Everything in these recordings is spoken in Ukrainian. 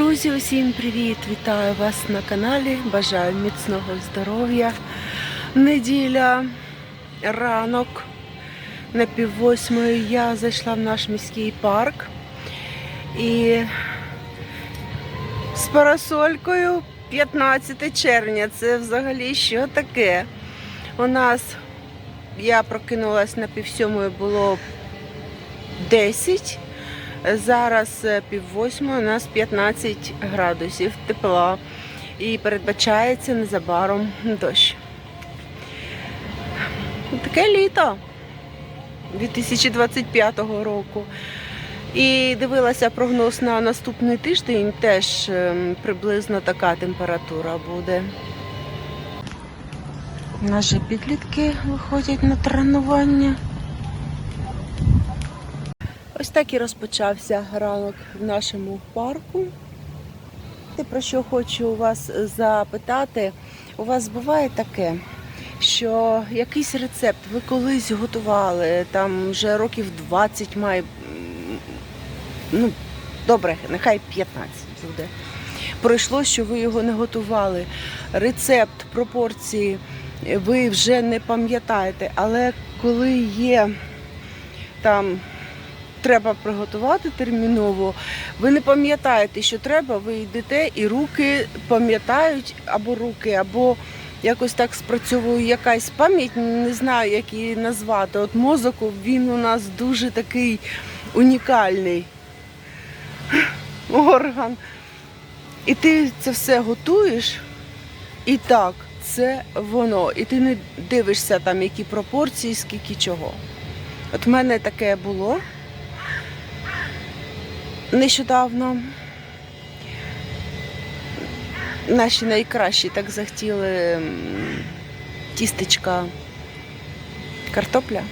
Друзі, усім привіт! Вітаю вас на каналі. Бажаю міцного здоров'я. Неділя, ранок на піввосьмої я зайшла в наш міський парк і з парасолькою 15 червня. Це взагалі що таке? У нас я прокинулась на півсьомої було 10. Зараз е, пів восьмої, у нас 15 градусів тепла і передбачається незабаром дощ. Таке літо 2025 року. І дивилася прогноз на наступний тиждень, теж ем, приблизно така температура буде. Наші підлітки виходять на тренування. Ось так і розпочався ранок в нашому парку. Те, про що хочу у вас запитати, у вас буває таке, що якийсь рецепт ви колись готували, там вже років 20 має, ну, добре, нехай 15 буде. Пройшло, що ви його не готували. Рецепт, пропорції ви вже не пам'ятаєте, але коли є там треба приготувати терміново. Ви не пам'ятаєте, що треба, ви йдете і руки пам'ятають або руки, або якось так спрацьовує якась пам'ять, не знаю, як її назвати. От мозок він у нас дуже такий унікальний орган. І ти це все готуєш, і так, це воно. І ти не дивишся там, які пропорції, скільки чого. От в мене таке було нещодавно. Наші найкращі так захотіли тістечка картопля,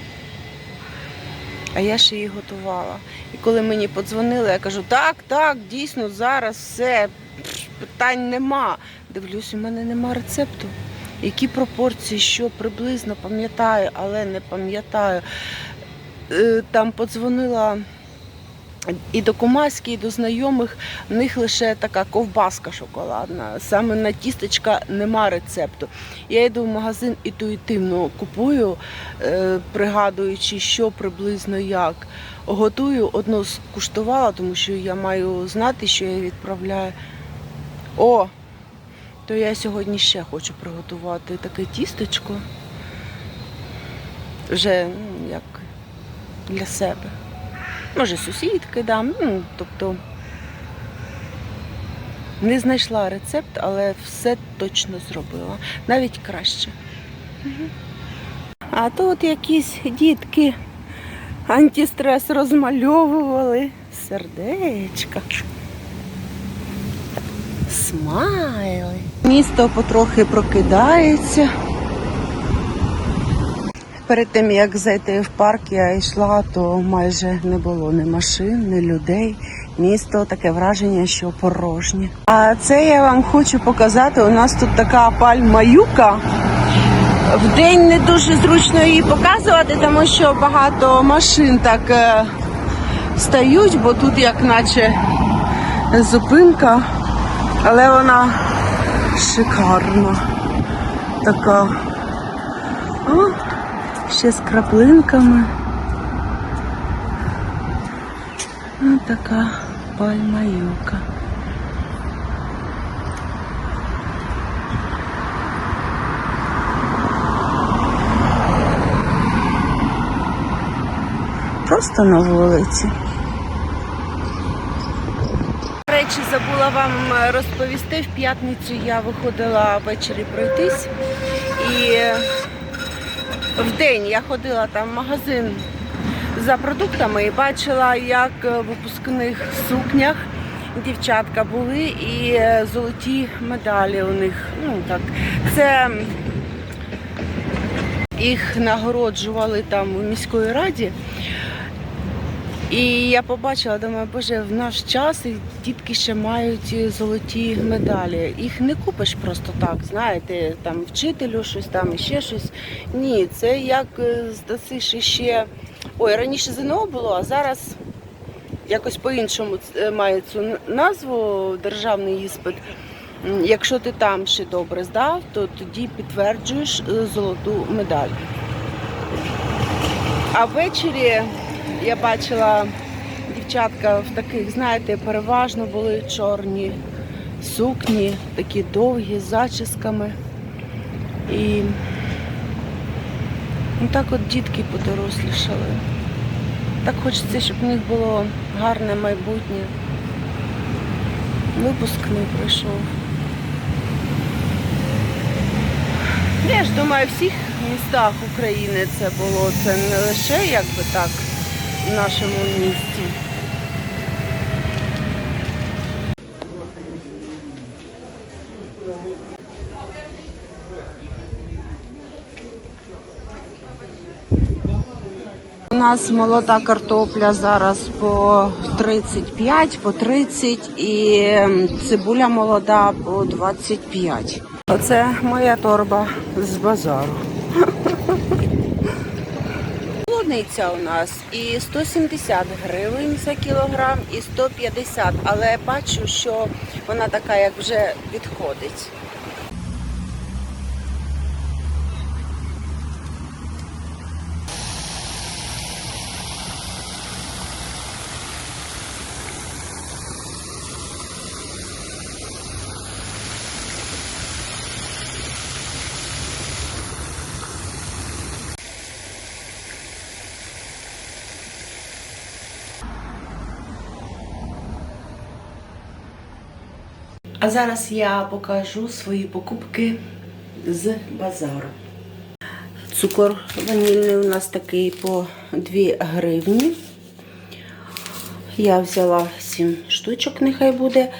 а я ж її готувала. І коли мені подзвонили, я кажу, так, так, дійсно, зараз все, питань нема. Дивлюсь, у мене нема рецепту. Які пропорції, що приблизно пам'ятаю, але не пам'ятаю. Е, Там подзвонила і до кумаськи, і до знайомих, в них лише така ковбаска шоколадна. Саме на тістечка нема рецепту. Я йду в магазин інтуїтивно купую, е, пригадуючи, що приблизно як. Готую, одну скуштувала, тому що я маю знати, що я відправляю. О! То я сьогодні ще хочу приготувати таке тістечко. Вже як для себе. Може, сусідки дам. Ну, тобто не знайшла рецепт, але все точно зробила. Навіть краще. А тут якісь дітки антистрес розмальовували. Сердечка. Смайли. Місто потрохи прокидається. Перед тим як зайти в парк, я йшла, то майже не було ні машин, ні людей. Місто таке враження, що порожнє. А це я вам хочу показати. У нас тут така пальма юка. Вдень не дуже зручно її показувати, тому що багато машин так е, стають, бо тут як наче зупинка, але вона шикарна. Така. Ще з краплинками. Ось така пальма юка. Просто на вулиці. Речі, забула вам е, розповісти. В п'ятницю я виходила ввечері пройтись і в день я ходила там в магазин за продуктами і бачила, як в випускних сукнях дівчатка були і е, золоті медалі у них. Ну так, це їх нагороджували там у міської раді. І я побачила, думаю, боже, в наш час дітки ще мають е, золоті медалі. Їх не купиш просто так, знаєте, там вчителю щось там і ще щось. Ні, це як е, здасиш іще. Ой, раніше ЗНО було, а зараз якось по-іншому ц- має цю назву державний іспит. Якщо ти там ще добре здав, то тоді підтверджуєш е, золоту медаль. А ввечері я бачила дівчатка в таких, знаєте, переважно були чорні сукні, такі довгі, з зачісками. І ну, так от дітки подорослішали. Так хочеться, щоб в них було гарне майбутнє. Випускний прийшов. Я ж думаю, в всіх містах України це було. Це не лише якби так в нашому місті. У нас молода картопля зараз по 35, по 30 і цибуля молода по 25. Оце моя торба з базару. Полуниця у нас і 170 гривень за кілограм, і 150, але бачу, що вона така, як вже відходить. А зараз я покажу свої покупки з базару. Цукор ванільний у нас такий по 2 гривні. Я взяла 7 штучок, нехай буде.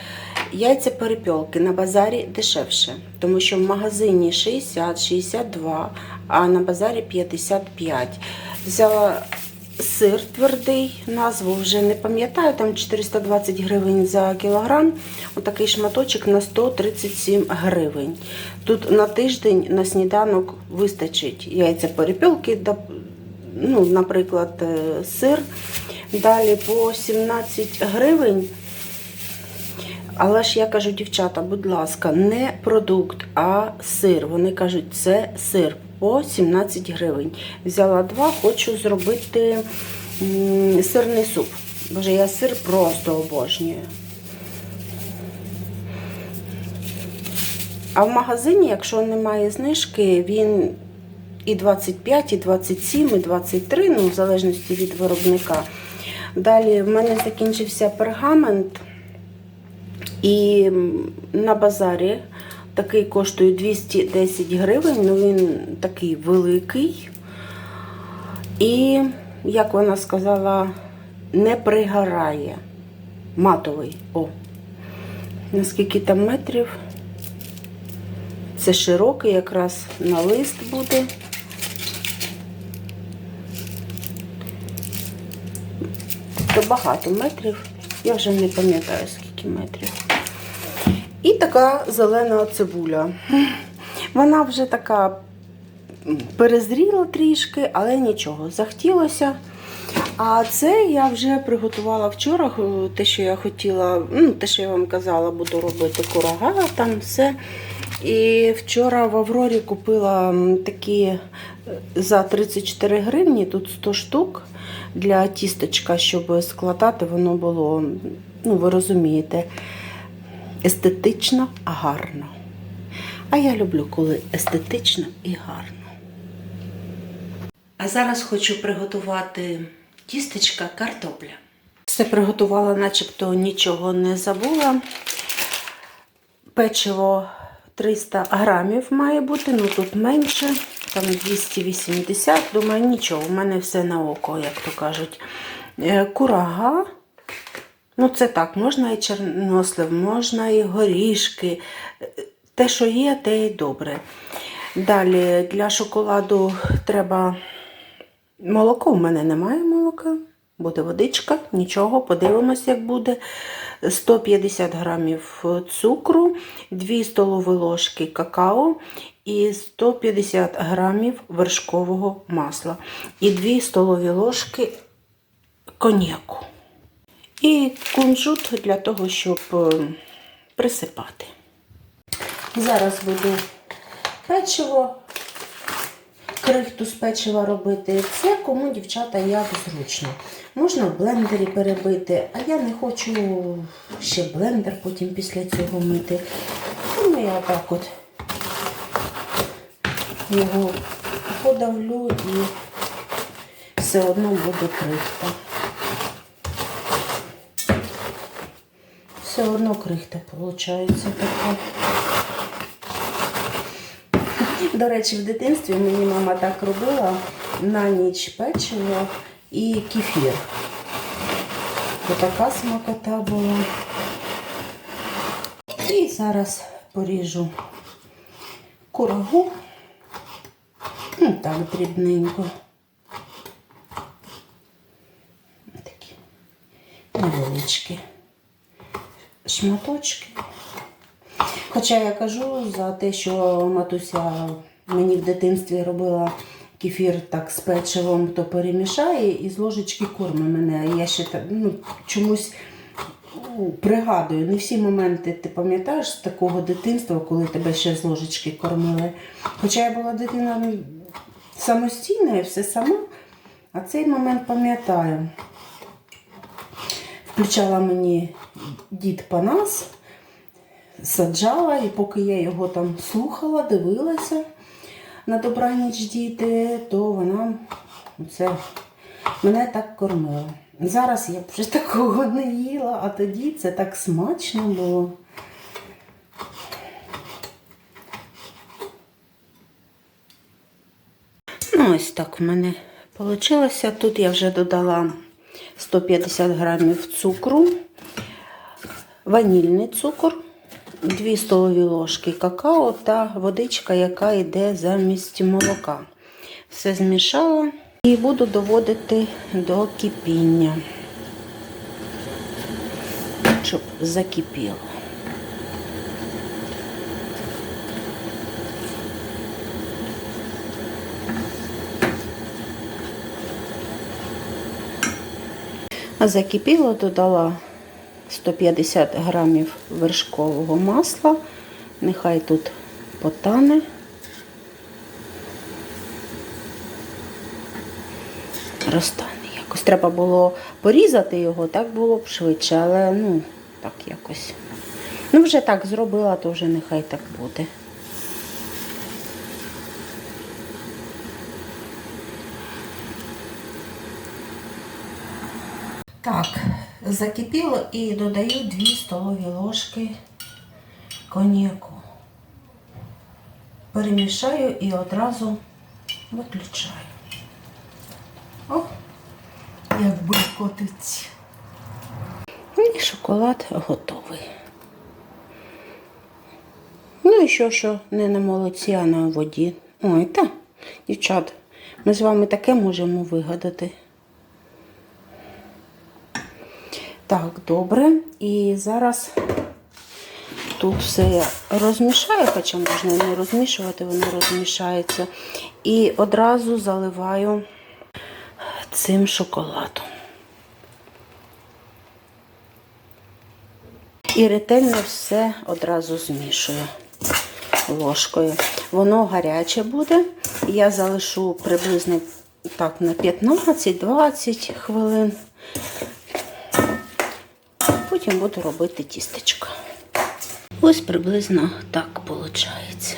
Яйця перепілки на базарі дешевше, тому що в магазині 60-62, а на базарі 55. Взяла сир твердий, назву вже не пам'ятаю, там 420 гривень за кілограм. Отакий шматочок на 137 гривень. Тут на тиждень на сніданок вистачить яйця перепілки, ну, наприклад, е, сир. Далі по 17 гривень. Але ж я кажу, дівчата, будь ласка, не продукт, а сир. Вони кажуть, це сир по 17 гривень. Взяла два, хочу зробити сирний суп. Боже, я сир просто обожнюю. А в магазині, якщо немає знижки, він і 25, і 27, і 23, ну, в залежності від виробника. Далі в мене закінчився пергамент. І на базарі такий коштує 210 гривень, ну він такий великий. І, як вона сказала, не пригорає. Матовий. О. Наскільки там метрів? Це широкий, якраз на лист буде. То багато метрів. Я вже не пам'ятаю, скільки метрів. І така зелена цибуля. Вона вже така перезріла трішки, але нічого, захотілося. А це я вже приготувала вчора, е, те, що я хотіла, ну, те, що я вам казала, буду робити курага, там все. І вчора в Аврорі купила такі е, за 34 гривні, тут 100 штук для тістечка, щоб складати, воно було, ну, ви розумієте, естетично, а гарно. А я люблю, коли естетично і гарно. А зараз хочу приготувати тістечка картопля. Все приготувала, начебто нічого не забула. Печиво 300 грамів має бути, ну тут менше, там 280. Думаю, нічого, у мене все на око, як то кажуть. Е, Курага. Ну, це так, можна і чорнослив, можна і горішки. Те, що є, те й добре. Далі для шоколаду треба молоко. У мене немає молока. Буде водичка, нічого, подивимось, як буде. 150 грамів цукру, 2 столові ложки какао і 150 грамів вершкового масла. І 2 столові ложки коньяку. І кунжут для того, щоб е, присипати. Зараз буду печиво, крихту з печива робити. Це кому дівчата як зручно. Можна в блендері перебити, а я не хочу ще блендер потім після цього мити. Тому я так от його подавлю і все одно буде крихта. Все одно крихта виходить така. До речі, в дитинстві мені мама так робила на ніч печиво і кефір. То така смакота була. І зараз поріжу курагу. Ну, так, дрібненько. Такі шматочки. Хоча я кажу за те, що матуся мені в дитинстві робила кефір так з печивом, то перемішає і з ложечки корми мене. Я ще так, ну, чомусь ну, пригадую, не всі моменти ти пам'ятаєш з такого дитинства, коли тебе ще з ложечки кормили. Хоча я була дитина самостійна і все сама, а цей момент пам'ятаю. Включала мені дід Панас, саджала, і поки я його там слухала, дивилася на добраніч діти, то вона це, мене так кормила. Зараз я б вже такого не їла, а тоді це так смачно було. Ну, ось так в мене вийшло. Тут я вже додала 150 грамів цукру, ванільний цукор, 2 столові ложки какао та водичка, яка йде замість молока. Все змішала і буду доводити до кипіння, щоб закипіло. Закипіло, додала 150 грамів вершкового масла. Нехай тут потане. Розтане якось. Треба було порізати його, так було б швидше, але ну, так якось. Ну, вже так зробила, то вже нехай так буде. Так, закипіло і додаю 2 столові ложки коньяку. Перемішаю і одразу виключаю. О, як булькотиться. І шоколад готовий. Ну і що, що не на молоці, а на воді. Ой, та, дівчат, ми з вами таке можемо вигадати. Так, добре. І зараз тут все я розмішаю, хоча можна не розмішувати, воно розмішається. І одразу заливаю цим шоколадом. І ретельно все одразу змішую ложкою. Воно гаряче буде. Я залишу приблизно так на 15-20 хвилин. Потім буду робити тістечко. Ось приблизно так виходить.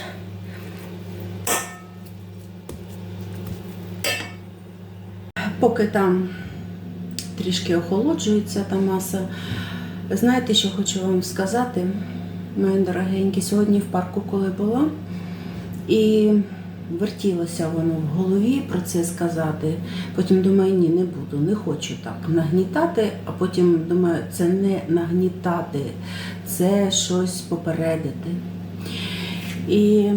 Поки там трішки охолоджується та маса, знаєте, що хочу вам сказати, мої дорогенькі, сьогодні в парку, коли була, і вертілося воно в голові про це сказати. Потім думаю, ні, не буду, не хочу так нагнітати, а потім думаю, це не нагнітати, це щось попередити. І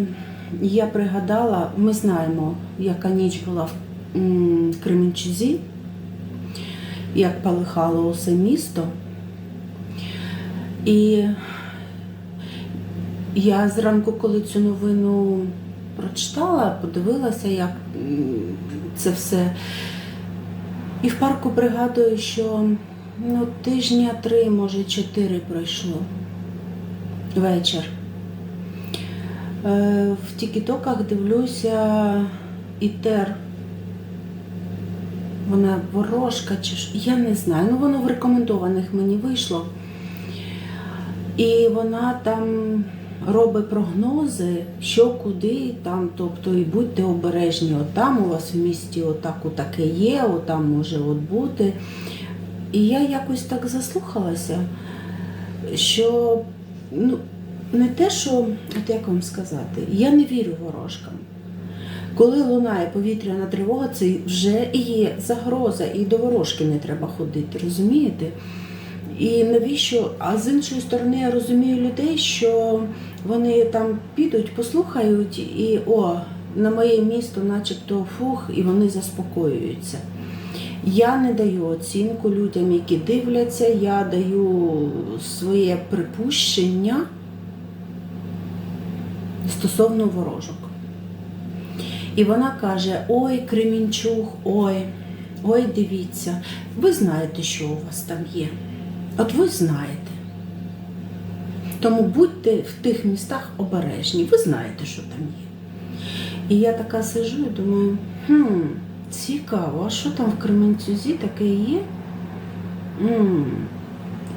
я пригадала, ми знаємо, яка ніч була в Кременчузі, як палихало усе місто. І я зранку, коли цю новину прочитала, подивилася, як це все. І в парку пригадую, що ну, тижня три, може чотири пройшло. Вечір. Е, в тікітоках дивлюся Ітер. Вона ворожка чи що, я не знаю. Ну воно в рекомендованих мені вийшло. І вона там робить прогнози, що куди там, тобто і будьте обережні, от там у вас в місті отак таке є, отам може от бути. І я якось так заслухалася, що ну, не те, що, от як вам сказати, я не вірю ворожкам. Коли лунає повітряна тривога, це вже є загроза, і до ворожки не треба ходити, розумієте? І навіщо? А з іншої сторони, я розумію людей, що вони там підуть, послухають, і о, на моє місто, начебто, фух, і вони заспокоюються. Я не даю оцінку людям, які дивляться, я даю своє припущення стосовно ворожок. І вона каже: Ой, Кремінчуг, ой, ой, дивіться, ви знаєте, що у вас там є. От ви знаєте. Тому будьте в тих містах обережні, ви знаєте, що там є. І я така сижу і думаю, хм, цікаво, а що там в Кременцюзі таке є? м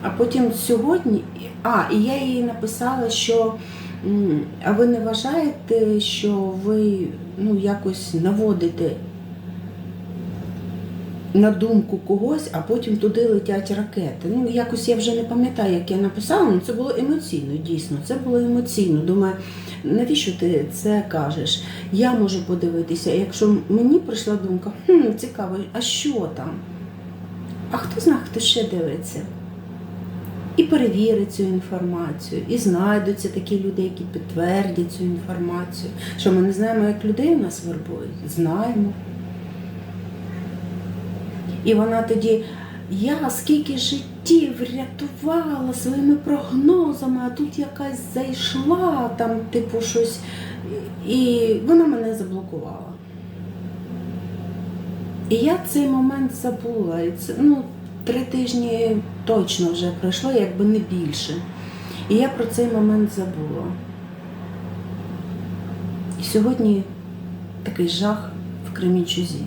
А потім сьогодні, а, і я їй написала, що а ви не вважаєте, що ви ну, якось наводите на думку когось, а потім туди летять ракети. Ну, якось я вже не пам'ятаю, як я написала, але це було емоційно, дійсно. Це було емоційно. Думаю, навіщо ти це кажеш? Я можу подивитися. Якщо мені прийшла думка, хм, цікаво, а що там? А хто знає, хто ще дивиться? І перевірить цю інформацію, і знайдуться такі люди, які підтвердять цю інформацію. Що ми не знаємо, як людей у нас вербують? Знаємо. І вона тоді, я скільки життів врятувала своїми прогнозами, а тут якась зайшла, там, типу, щось, і вона мене заблокувала. І я цей момент забула. І це, ну, три тижні точно вже пройшло, якби не більше. І я про цей момент забула. І сьогодні такий жах в Кремінчузі.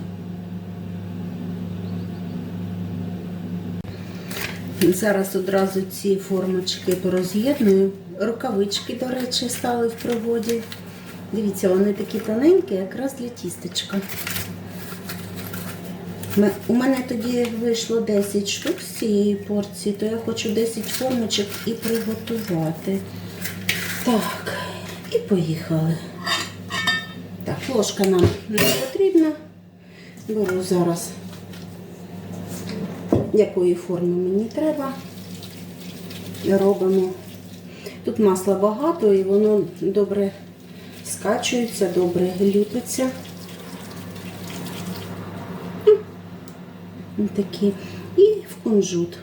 Зараз одразу ці формочки пороз'єдную. Рукавички, до речі, стали в пригоді. Дивіться, вони такі тоненькі, якраз для тістечка. У мене тоді вийшло 10 штук з цієї порції, то я хочу 10 формочок і приготувати. Так, і поїхали. Так, ложка нам не потрібна. Беру зараз якої форми мені треба. Робимо. Тут масла багато і воно добре скачується, добре ліпиться. Такі. І в кунжут.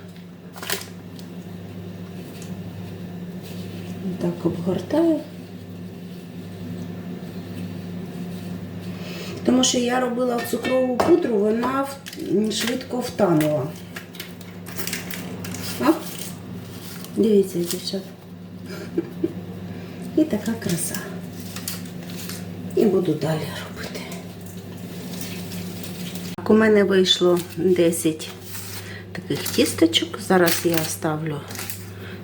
Так обгортаю. Тому що я робила цукрову пудру, вона швидко втанула. О, дивіться, дівчат. І така краса. І буду далі робити. Так, у мене вийшло 10 таких тістечок. Зараз я ставлю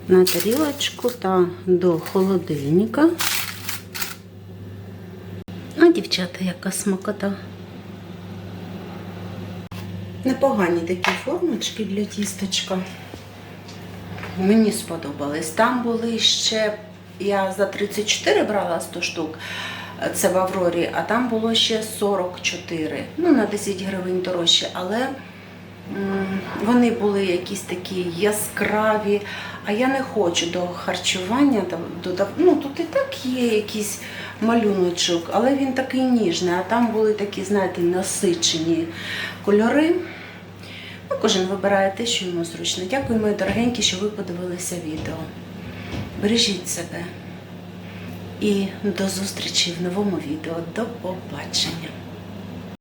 на тарілочку та до холодильника. А дівчата, яка смакота. Непогані такі формочки для тістечка. Мені сподобались. Там були ще, я за 34 брала 100 штук, це в Аврорі, а там було ще 44. Ну, на 10 гривень дорожче, але вони були якісь такі яскраві. А я не хочу до харчування додав. Ну, тут і так є якийсь малюночок, але він такий ніжний, а там були такі, знаєте, насичені кольори. Кожен вибирає те, що йому зручно. Дякую, мої дорогенькі, що ви подивилися відео. Бережіть себе. І до зустрічі в новому відео. До побачення!